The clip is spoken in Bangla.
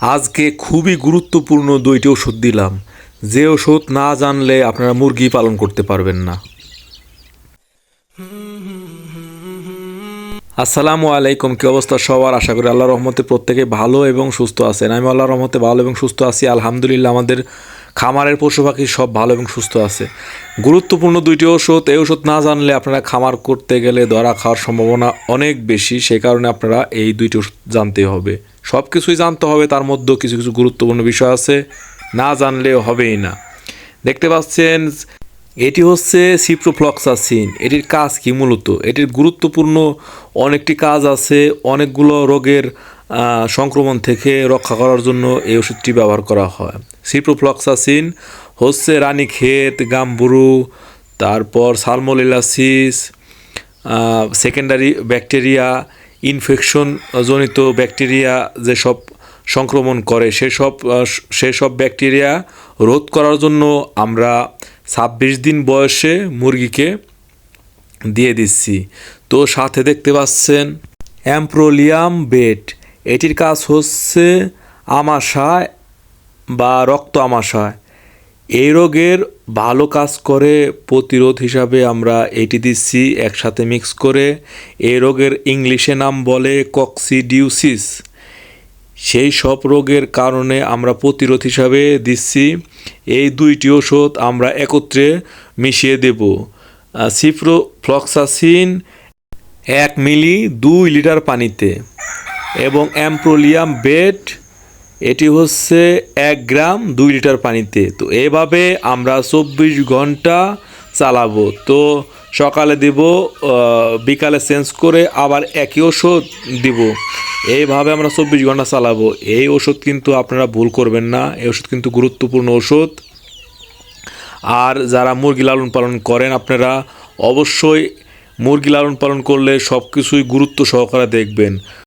আজকে খুবই গুরুত্বপূর্ণ দুইটি ওষুধ দিলাম। যে ওষুধ না জানলে আপনারা মুরগি পালন করতে পারবেন না। আসসালামু আলাইকুম, কী অবস্থা সবার? আশা করি আল্লাহ রহমতে প্রত্যেকে ভালো এবং সুস্থ আছেন। আমি আল্লাহ রহমতে ভালো এবং সুস্থ আছি। আলহামদুলিল্লাহ, আমাদের খামারের পশু পাখি সব ভালো এবং সুস্থ আছে। গুরুত্বপূর্ণ দুইটি ওষুধ এই ওষুধ না জানলে আপনারা খামার করতে গেলে ধরা খাওয়ার সম্ভাবনা অনেক বেশি। সে কারণে আপনারা এই দুইটি ওষুধ জানতে হবে। সব কিছুই জানতে হবে, তার মধ্যেও কিছু কিছু গুরুত্বপূর্ণ বিষয় আছে। না জানলেও হবেই না। দেখতে পাচ্ছেন এটি হচ্ছে সিপ্রোফ্লক্সাসিন এটির কাজ কি মূলত? এটির গুরুত্বপূর্ণ অনেকটি কাজ আছে। অনেকগুলো রোগের সংক্রমণ থেকে রক্ষা করার জন্য এই ওষুধটি ব্যবহার করা হয়। সিপ্রোফ্লক্সাসিন হচ্ছে রানীক্ষেত গাম্বুরু, তারপর সালমোলিলাসিস সেকেন্ডারি ব্যাকটেরিয়া ইনফেকশন জনিত ব্যাকটেরিয়া যেসব সংক্রমণ করে, সেসব সেসব ব্যাকটেরিয়া রোধ করার জন্য আমরা ছাব্বিশ দিন বয়সে মুরগিকে দিয়ে দিচ্ছি। তো সাথে দেখতে পাচ্ছেন অ্যাম্প্রোলিয়াম বেড। এটির কাজ হচ্ছে আমাশায় বা রক্ত আমাশায় এই রোগের ভালো কাজ করে প্রতিরোধ হিসাবে আমরা এটি দিচ্ছি একসাথে মিক্স করে। এই রোগের ইংলিশে নাম বলে কক্সিডিউসিস। সেই সব রোগের কারণে আমরা প্রতিরোধ হিসাবে দিচ্ছি। এই দুইটি ওষুধ আমরা একত্রে মিশিয়ে দেব। সিপ্রোফ্লক্সাসিন এক মিলি দুই লিটার পানিতে এবং অ্যাম্প্রোলিয়াম বেড, এটি হচ্ছে এক গ্রাম দুই লিটার পানিতে। তো এভাবে আমরা চব্বিশ ঘণ্টা চালাবো। তো সকালে দিব বিকালে চেঞ্জ করে আবার একই ওষুধ দিব। এইভাবে আমরা চব্বিশ ঘণ্টা চালাবো। এই ওষুধ কিন্তু আপনারা ভুল করবেন না। এই ওষুধ কিন্তু গুরুত্বপূর্ণ ওষুধ। আর যারা মুরগি লালন পালন করেন আপনারা অবশ্যই মুরগি লালন পালন করলে সব কিছুই গুরুত্ব সহকারে দেখবেন।